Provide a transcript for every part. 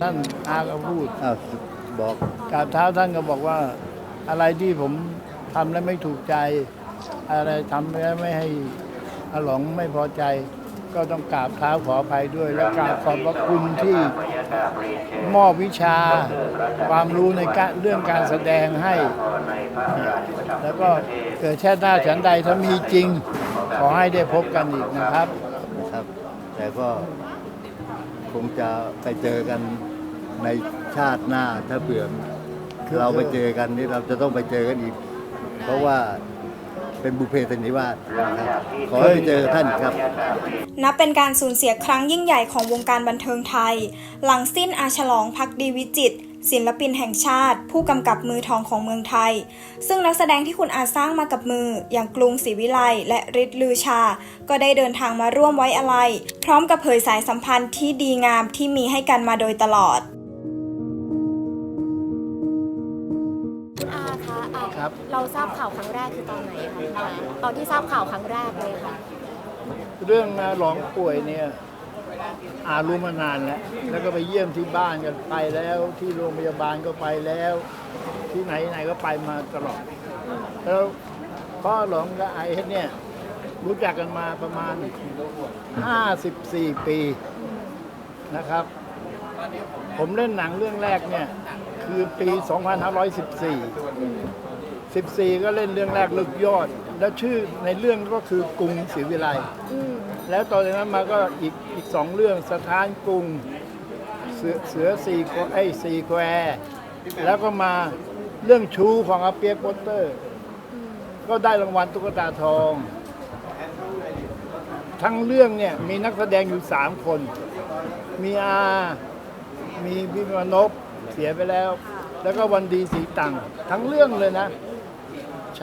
ท่านอาก็พูดอ้าวบอกกราบเท้าท่านก็บอกว่า อะไรที่ผมทำแล้วไม่ถูกใจ อะไรทำแล้วไม่ให้อาหลงไม่พอใจ ก็ต้องกราบเท้าขออภัยด้วย และกราบขอบพระคุณที่มอบวิชาความรู้ในการเรื่องการแสดงให้ แล้วก็เกิดแช่หน้าฉันใดถ้ามีจริง ขอให้ได้พบกันอีกนะครับ นะครับ แต่ก็คงจะไปเจอกัน ในชาติหน้าถ้าเผื่อเราไปเจอกันนี่เราจะต้องไปเจอกันอีก เพราะว่าเป็นบุพเพสันนิวาสนะครับขอให้ไปเจอท่านครับ นับเป็นการสูญเสียครั้งยิ่งใหญ่ของวงการบันเทิงไทย หลังสิ้นอาฉลองพักดีวิจิตรศิลปินแห่งชาติ ผู้กำกับมือทองของเมืองไทย ซึ่งนักแสดงที่คุณอาสร้างมากับมือ อย่างกรุงศรีวิไลและฤทธิ์ลือชา ก็ได้เดินทางมาร่วมไว้อาลัยพร้อมกับเผยสายสัมพันธ์ที่ดีงามที่มีให้กันมาโดยตลอด เราทราบข่าวครั้งแรกคือตอนไหนคะตอนที่ทราบข่าวครั้งแรกเลยค่ะ เรื่องอาหลองป่วยเนี่ยอารู้มานานแล้ว แล้วก็ไปเยี่ยมที่บ้านกันไปแล้ว ที่โรงพยาบาลก็ไปแล้ว ที่ไหนไหนก็ไปมาตลอด แล้วพ่อหลองกับไอเอสเนี่ยรู้จักกันมาประมาณ 54 ปีนะครับ ผมเล่นหนังเรื่องแรกเนี่ย คือปี 2514 14 ก็เล่นเรื่องแรกลึกยอด แล้วชื่อในเรื่องก็คือกรุงศรีวิไลอืมแล้วตอนนั้นมาก็อีกอีกสองเรื่องสถานกรุง เสือเสือสี่แควไอ้สี่แควร์แล้วก็มาเรื่องชูของอาเปียกโปสเตอร์ ก็ได้รางวัลตุ๊กตาทอง ทั้งเรื่องเนี่ยมีนักแสดงอยู่สามคน มีอา มีพิมานพเสียไปแล้ว แล้วก็วันดีสีตังทั้งเรื่องเลยนะ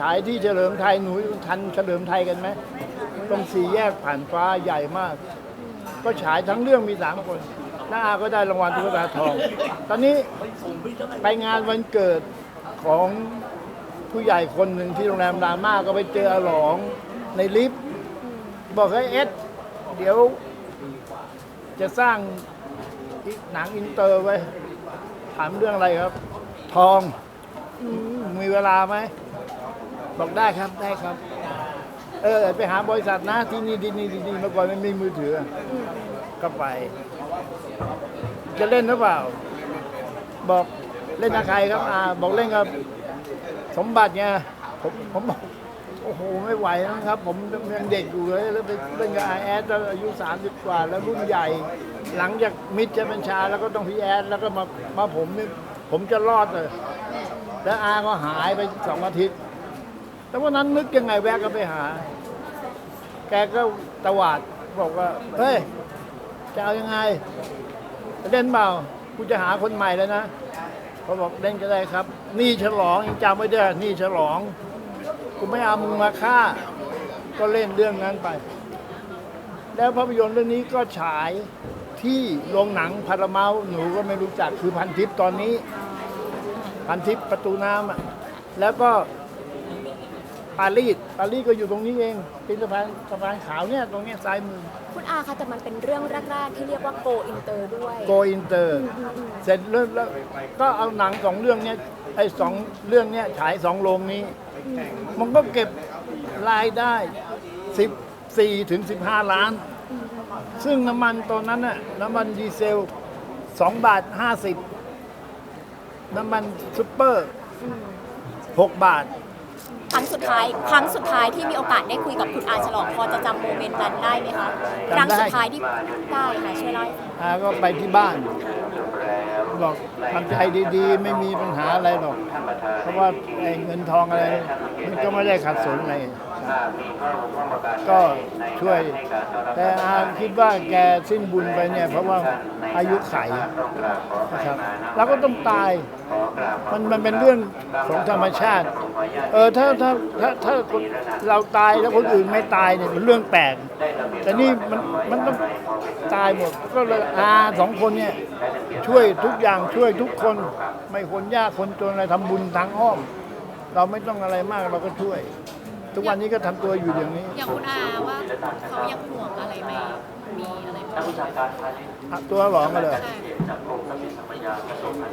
ฉายที่เฉลิมไทยหนูทันเฉลิมไทยกันไหมตรงสี่แยกผ่านฟ้าใหญ่มาก ก็ฉายทั้งเรื่องมีสามคนน้าอาก็ได้รางวัลตุ๊กตาทอง ตอนนี้ไปงานวันเกิดของผู้ใหญ่คนหนึ่งที่โรงแรมดาม่าก็ไปเจออหลองในลิฟต์บอกให้เอ็ดเดี๋ยวจะสร้างหนังอินเตอร์ไว้ ถามเรื่องอะไรครับ ทอง มีเวลาไหม บอกได้ครับได้ครับ เออไปหาบริษัทนะที่นี่ที่นี่ที่นี่เมื่อก่อนไม่มีมือถือก็ไป จะเล่นหรือเปล่า บอกเล่นกับใครครับอาบอกเล่นกับสมบัติไงผมผมบอกโอ้โหไม่ไหวนะครับ ผมยังเด็กอยู่เลยแล้วไปเล่นกับไอแอดแล้วอายุ30กว่า แล้วรุ่นใหญ่ หลังจากมิตรจะเป็นชาแล้วก็ต้องพี่แอดแล้วก็มามาผมนี่ผมจะรอดเลยแล้วอาก็หายไปสองอาทิตย์ แต่วันนั้นนึกยังไงแวะก็ไปหา แกก็ตวาดบอกว่า เฮ้ย จะเอายังไงจะเล่นเปล่ากูจะหาคนใหม่แล้วนะเขาบอกเล่นก็ได้ครับ นี่ฉลองยังจำไว้ด้อนี่ฉลองกูไม่เอามึงมาฆ่า ก็เล่นเรื่องนั้นไป แล้วภาพยนตร์เรื่องนี้ก็ฉายที่โรงหนังพาราเมาหนูก็ไม่รู้จักคือพันทิปตอนนี้ พันทิปประตูน้ำอะแล้วก็ ปารีสปารีสก็อยู่ตรงนี้เองเป็นสะพานสะพานขาวเนี่ยตรงเนี้ยซ้ายมือคุณอาคะแต่มันเป็นเรื่องแรกๆที่เรียกว่าโกอินเตอร์ด้วยโกอินเตอร์เสร็จแล้วแล้วก็เอาหนังสองเรื่องเนี้ยไอ้สองเรื่องเนี้ยฉายสองโรงนี้ มันก็เก็บรายได้ 14ถึง15 ล้าน ซึ่งน้ำมันตอนนั้นน่ะน้ำมันดีเซล2บาท50 น้ำมันซุปเปอร์ 6 บาท ครั้งสุดท้าย ครั้งสุดท้ายที่มีโอกาสได้คุยกับคุณอาฉลองพอจะจำโมเมนต์นั้นได้ไหมคะครั้งสุดท้ายที่ได้ค่ะช่วยเล่าให้ฟังอาก็ไปที่บ้านบอกทำใจดีๆ ไม่มีปัญหาอะไรหรอก เพราะว่าไอ้เงินทองอะไร มันก็ไม่ได้ขัดสนอะไร ก็ช่วย แต่อาคิดว่าแกสิ้นบุญไปเนี่ยเพราะว่าอายุไขนะครับเราก็ต้องตาย มันมันเป็นเรื่องของธรรมชาติ เออถ้าถ้าถ้าถ้าเราตายแล้วคนอื่นไม่ตายเนี่ยเป็นเรื่องแปลกแต่นี่มันมันต้องตายหมดก็เลยอาสองคนเนี่ยช่วยทุกอย่างช่วยทุกคน ไม่คนยากคนจนอะไรทำบุญทางอ้อม เราไม่ต้องอะไรมากเราก็ช่วย ทุกวันนี้ก็ทำตัวอยู่อย่างนี้อย่างคุณอาว่าเขายังห่วงอะไรไหมมีอะไรไหมอะตัวหลองกันเลย ใช่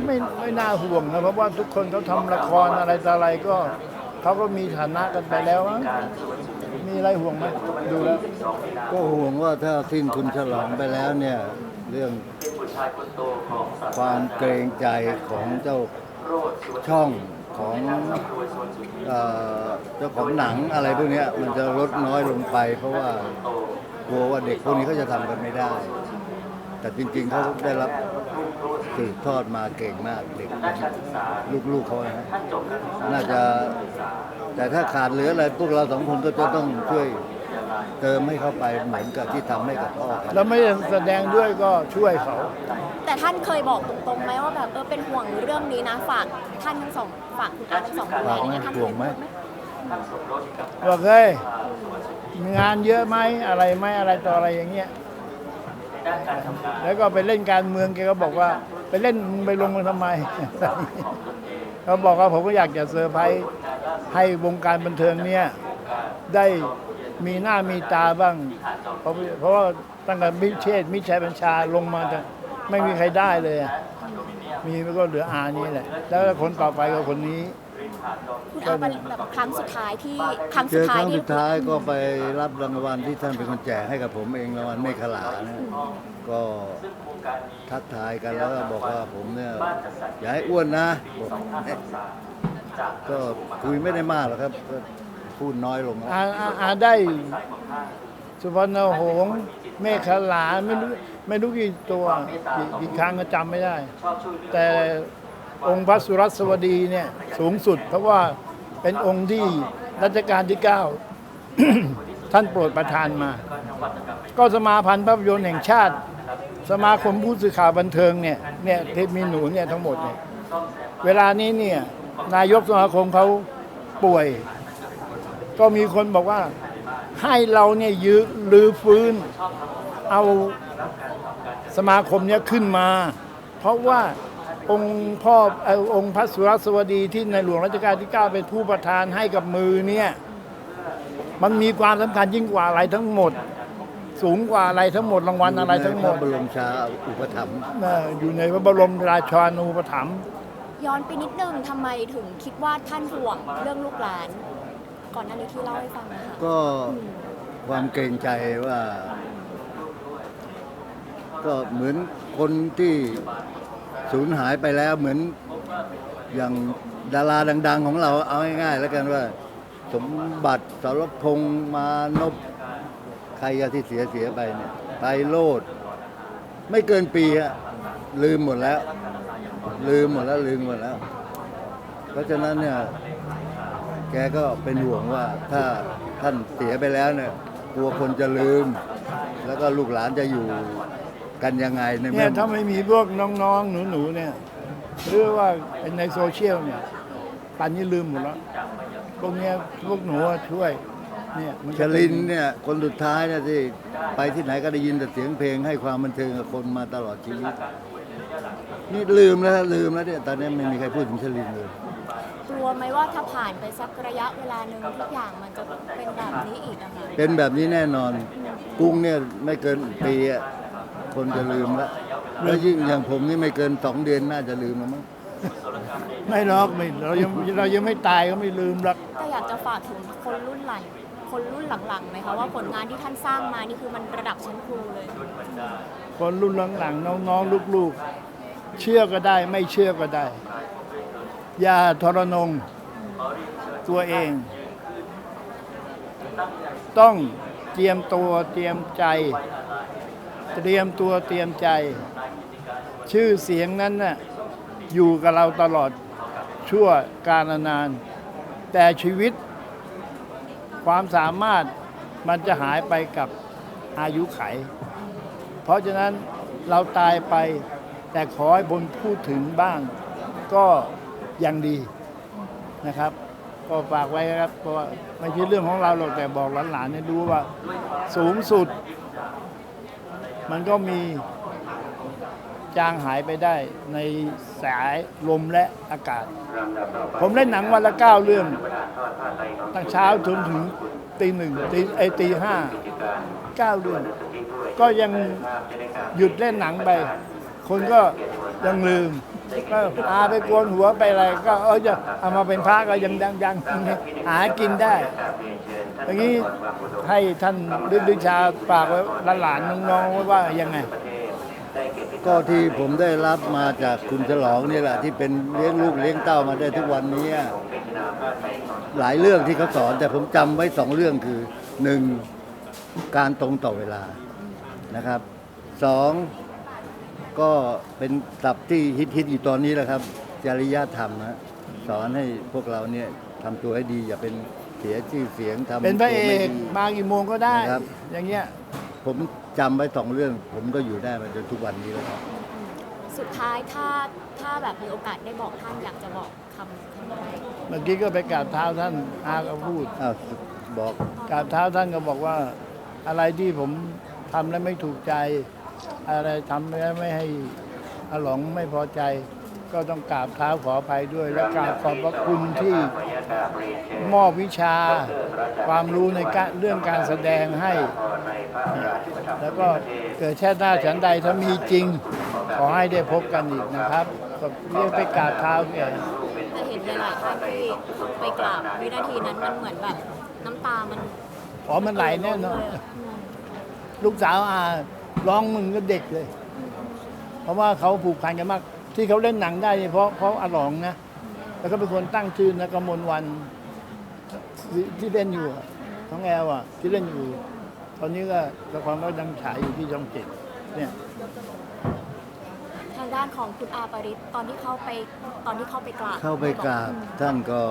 ไม่ไม่น่าห่วงนะเพราะว่าทุกคนเขาทำละครอะไรต่ออะไรก็เขาก็มีฐานะกันไปแล้วมั้งมีอะไรห่วงไหมดูแล้วก็ห่วงว่าถ้าสิ้นคุณฉลองไปแล้วเนี่ย เรื่องความเกรงใจของเจ้าช่อง ของเอ่อเจ้าของหนังอะไรพวกเนี้ยมันจะลดน้อยลงไป เพราะว่ากลัวว่าเด็กพวกนี้เขาจะทำกันไม่ได้ แต่จริงๆเขาได้รับสืบทอดมาเก่งมากเด็กลูกๆเขานะน่าจะ แต่ถ้าขาดเหลืออะไรพวกเราสองคนก็จะต้องช่วย เติมให้เข้าไปเหมือนกับที่ทำให้กับพ่อกันแล้วไม่ได้แสดงด้วยก็ช่วยเขา แต่ท่านเคยบอกตรงๆไหมว่าแบบเออเป็นห่วงเรื่องนี้นะฝากท่านทั้งสองฝากคุณอาทั้งสองคนฝากไหมเนี่ยท่านห่วงไหม บอกเฮ้ยมีงานเยอะไหมอะไรไหมอะไรต่ออะไรอย่างเงี้ยแล้วก็ไปเล่นการเมืองแกก็บอกว่า ไปเล่นมึงไปลงมาทำไม เขาบอกว่าผมก็อยากจะเซอร์ไพรส์ให้วงการบันเทิงเนี่ยได้ มีหน้ามีตาบ้าง เพราะเพราะว่าตั้งแต่มิเชษมิชัยบัญชาลงมาจะไม่มีใครได้เลยอะมีก็เหลืออานี่แหละ แล้วคนต่อไปก็คนนี้ คุณอาเป็นแบบครั้งสุดท้ายที่ครั้งเจสุดอคท้ายรั้งที่สุดท้ายก็ไปรับรางวัลที่ท่านเป็นคนแจกให้กับผมเองรางวัลเมฆขลานะก็ทักทายกันแล้วก็บอกว่าผมเนี่ยอย่าให้อ้วนนะบอกก็คุยไม่ได้มากหรอกครับก็ พูดน้อยลงแล้วอาอาอาได้ สุพรรณหงษ์เมฆขลาไม่รู้ไม่รู้กี่ตัวกี่กี่ครั้งก็จำไม่ได้ แต่องค์พระสุรัสวดีเนี่ยสูงสุด เพราะว่าเป็นองค์ที่รัชกาลที่ 9 ท่านโปรดประทานมา ก็สมาพันธ์ภาพยนตร์แห่งชาติ สมาคมผู้สื่อข่าวบันเทิงเนี่ยเนี่ยเทพมีหนูเนี่ยทั้งหมดเนี่ยเวลานี้เนี่ยนายกสมาคมเขาป่วย ก็มีคนบอกว่าให้เราเนี่ยยื้อลือฟื้น เอาสมาคมเนี้ยขึ้นมา เพราะว่าองค์พ่อเอ่อองค์พระสุรสวดีที่ในหลวงรัชกาลที่ 9 เป็นผู้ประทานให้กับมือเนี่ยมันมีความสำคัญยิ่งกว่าอะไรทั้งหมด สูงกว่าอะไรทั้งหมดรางวัลอะไรทั้งหมดพระบรมชาอุปถัมภ์เอ่ออยู่ในพระบรมราชานูปถัมภ์ย้อนไปนิดนึงทำไมถึงคิดว่าท่านห่วงเรื่องลูกหลาน ก่อนหน้านี้ที่เล่าให้ฟังนะคะก็ความเกรงใจว่า ก็เหมือนคนที่สูญหายไปแล้วเหมือนอย่างดาราดัง ๆ ของเราเอาง่ายๆแล้วกันว่า สมบัติสารพงษ์มานพใครที่เสียเสียไปเนี่ยไพโรดไม่เกินปีอะลืมหมดแล้ว ลืมหมดแล้วลืมหมดแล้ว เพราะฉะนั้นเนี่ย กก็เป็นห่วงว่าถ้าท่านเสียไปแล้วเนี่ยกลัวคนจะลืม แล้วก็ลูกหลานจะอยู่กันยังไงในเนี่เมื่ยอถ้าไม่มีพวกน้องๆ หนูๆเนี่ยหรือว่าในโซเชียลเนี่ยปันนี้ลืมหมดแล้วพวกเนี้ยพวกหนูอะช่วย เนี่ยมันชลินเนี่ยคนสุดท้ายเนี่ยที่ไปที่ไหนก็ได้ยินแต่เสียงเพลงให้ความบันเทิงกับคนมาตลอดชีวิต นี่ลืมแล้วลืมแล้วเนี่ยตอนนี้ไม่มีใครพูดถึงชลินเลย วไหมว่าถ้าผ่านไปสักระยะเวลาหนึ่งทุกอย่างมันจะเป็นแบบนี้อีกอะค่ะเป็นแบบนี้แน่นอน กุ้งเนี่ยไม่เกินปีอะคนจะลืมแล้วแล้วยิ่งอย่างผมนี่ไม่เกินสองเดือนน่าจะลืมแล้วมั้งไม่หรอกไม่เรายังเรายังไม่ตายก็ไม่ลืมหรอก แต่อยากจะฝากถึงคนรุ่นหลังคนรุ่นหลังๆไหมคะว่าผลงานที่ท่านสร้างมานี่คือมันระดับชั้นครูเลย คนรุ่นหลังๆน้องๆลูกๆ เชื่อก็ได้ไม่เชื่อก็ได้ อย่าทรนงตัวเอง ต้องเตรียมตัวเตรียมใจ เตรียมตัวเตรียมใจ ชื่อเสียงนั้นน่ะอยู่กับเราตลอดชั่วการนาน แต่ชีวิตความสามารถมันจะหายไปกับอายุไข เพราะฉะนั้นเราตายไปแต่ขอให้บนพูดถึงบ้าง ก็ ยังดีนะครับ ก็ฝากไว้ครับเพราะว่าไม่ใช่เรื่องของเราหรอกแต่บอกหลานๆให้รู้ว่าสูงสุด มันก็มีจางหายไปได้ในสายลมและอากาศ ผมเล่นหนังวันละเก้าเรื่อง ตั้งเช้าจนถึงตีหนึ่งตีไอตีห้าเก้าเรื่อง ก็ยังหยุดเล่นหนังไป คนก็ยังลืม ก็อาไปโกนหัวไปอะไรก็เออจะเอามาเป็นพระก็ยังยังยังหากินได้อย่างนี้ให้ท่านฤทธิชาฝากไว้หลานน้องๆไว้ว่ายังไง ก็ที่ผมได้รับมาจากคุณฉลองนี่แหละ ที่เป็นเลี้ยงลูกเลี้ยงเต้ามาได้ทุกวันนี้ หลายเรื่องที่เขาสอน แต่ผมจำไว้สองเรื่องคือหนึ่งการตรงต่อเวลานะครับสอง ก็เป็นศัพท์ที่ฮิตๆอยู่ตอนนี้แหละครับ จริยธรรมนะสอนให้พวกเราเนี่ยทำตัวให้ดีอย่าเป็นเสียชื่อเสียงทำเป็นพระเอตัวไม่กดี มากี่โมงก็ได้ นะครับ อย่างเงี้ย ผมจำไว้สองเรื่อง ผมก็อยู่ได้มาจนทุกวันนี้แล้วครับ สุดท้ายถ้าถ้าแบบมีโอกาสได้บอกท่านอยากจะบอกคำคำอะไรเมื่อกี้ก็ไปกราบเท้าท่านอาก็พูดอ้าวบอกกราบเท้าท่านก็บอกว่าอะไรที่ผมทำแล้วไม่ถูกใจ อะไรทำแล้วไม่ให้อาหลงไม่พอใจ ก็ต้องกราบเท้าขออภัยด้วย และกราบขอบพระคุณที่มอบวิชาความรู้ในการเรื่องการแสดงให้ แล้วก็เกิดแช่หน้าฉันใดถ้ามีจริง ขอให้ได้พบกันอีกนะครับก็เรียกไปกราบเท้าแกจะเห็นหลายๆท่านที่ไปกราบวินาทีนั้นมันเหมือนแบบน้ำตามันอ๋อมันไหลแน่นอนเลยะอืมลูกสาวอา ร้องมึงก็เด็กเลย เพราะว่าเขาผูกพันกันมาก ที่เขาเล่นหนังได้เนี่ยเพราะเพราะอาหลองนะ แล้วก็เป็นคนตั้งชื่อนะกมลวันที่ที่เล่นอยู่อะน้องแอลอะ ที่เล่นอยู่ ตอนนี้ก็ละครก็ยังฉายอยู่ที่ช่องเจ็ดเนี่ยทางด้านของคุณอาปริศตอนที่เข้าไปตอนที่เข้าไปกราบเข้าไปกราบท่านก็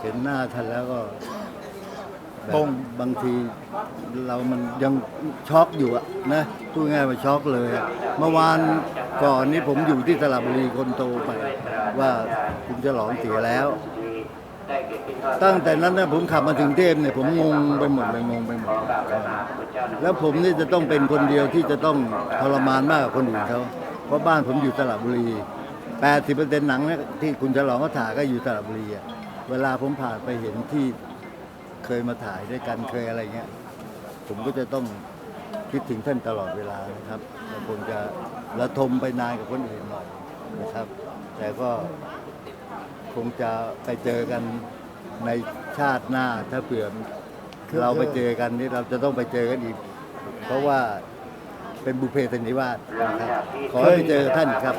เห็นหน้าท่านแล้วก็ แบงบางทีเรามันยังช็อกอยู่อะนะพูดง่ายว่าช็อกเลยอะเมื่อวานก่อนนี้ผมอยู่ที่สระบุรีคนโตไป ว่าคุณจะหลองเสียแล้ว ตั้งแต่นั้นนะผมขับมาถึงเทพเนี่ยผมงงไปหมดเลยงงไปหมดแล้วผมนี่จะต้องเป็นคนเดียวที่จะต้องทรมานมากกว่าคนอื่นเขาเพราะบ้านผมอยู่สระบุรี80%หนังเนี่ยที่คุณฉลองเขาถ่ายก็อยู่สระบุรีอะเวลาผมผ่านไปเห็นที่ เคยมาถ่ายด้วยกันเคยอะไรเงี้ย ผมก็จะต้องคิดถึงท่านตลอดเวลานะครับแล้วคงจะระทมไปนานกับคนอื่นหน่อยนะครับ แต่ก็คงจะไปเจอกันในชาติหน้าถ้าเผื่อเราไปเจอกันนี่เราจะต้องไปเจอกันอีก เพราะว่าเป็นบุพเพสันนิวาสนะครับขอให้ไปเจอท่านครับ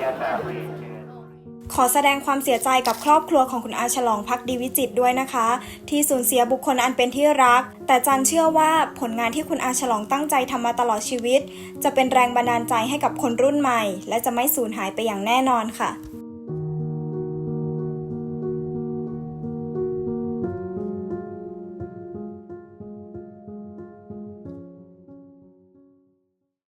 ขอแสดงความเสียใจกับครอบครัวของคุณอาฉลองพักดีวิจิตด้วยนะคะ ที่สูญเสียบุคคลอันเป็นที่รัก แต่จันเชื่อว่าผลงานที่คุณอาฉลองตั้งใจทำมาตลอดชีวิต จะเป็นแรงบันดาลใจให้กับคนรุ่นใหม่ และจะไม่สูญหายไปอย่างแน่นอนค่ะ